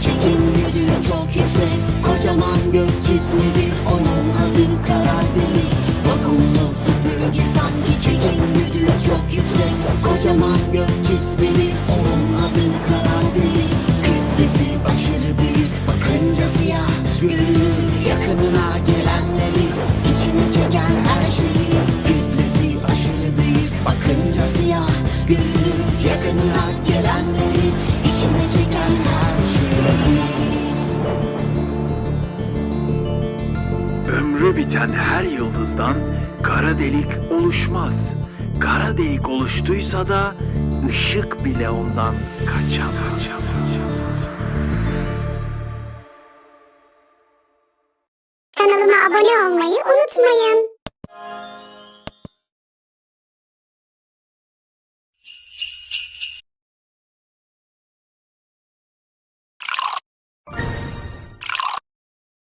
çekim gücü çok yüksek. Kocaman gök cismi bir onun adı kara delik Vakumlu süpürge sanki çekim gücü çok yüksek. Kocaman gök cismi bir onun adı kara Kütlesi aşırı büyük bakınca siyah. Görünür yakınına gelenleri içine çeker her şeyi Kütlesi aşırı büyük bakınca siyah. Görünür yakınına gelenleri biten her yıldızdan kara delik oluşmaz. Kara delik oluştuysa da ışık bile ondan kaçamaz. Kanalıma abone olmayı unutmayın.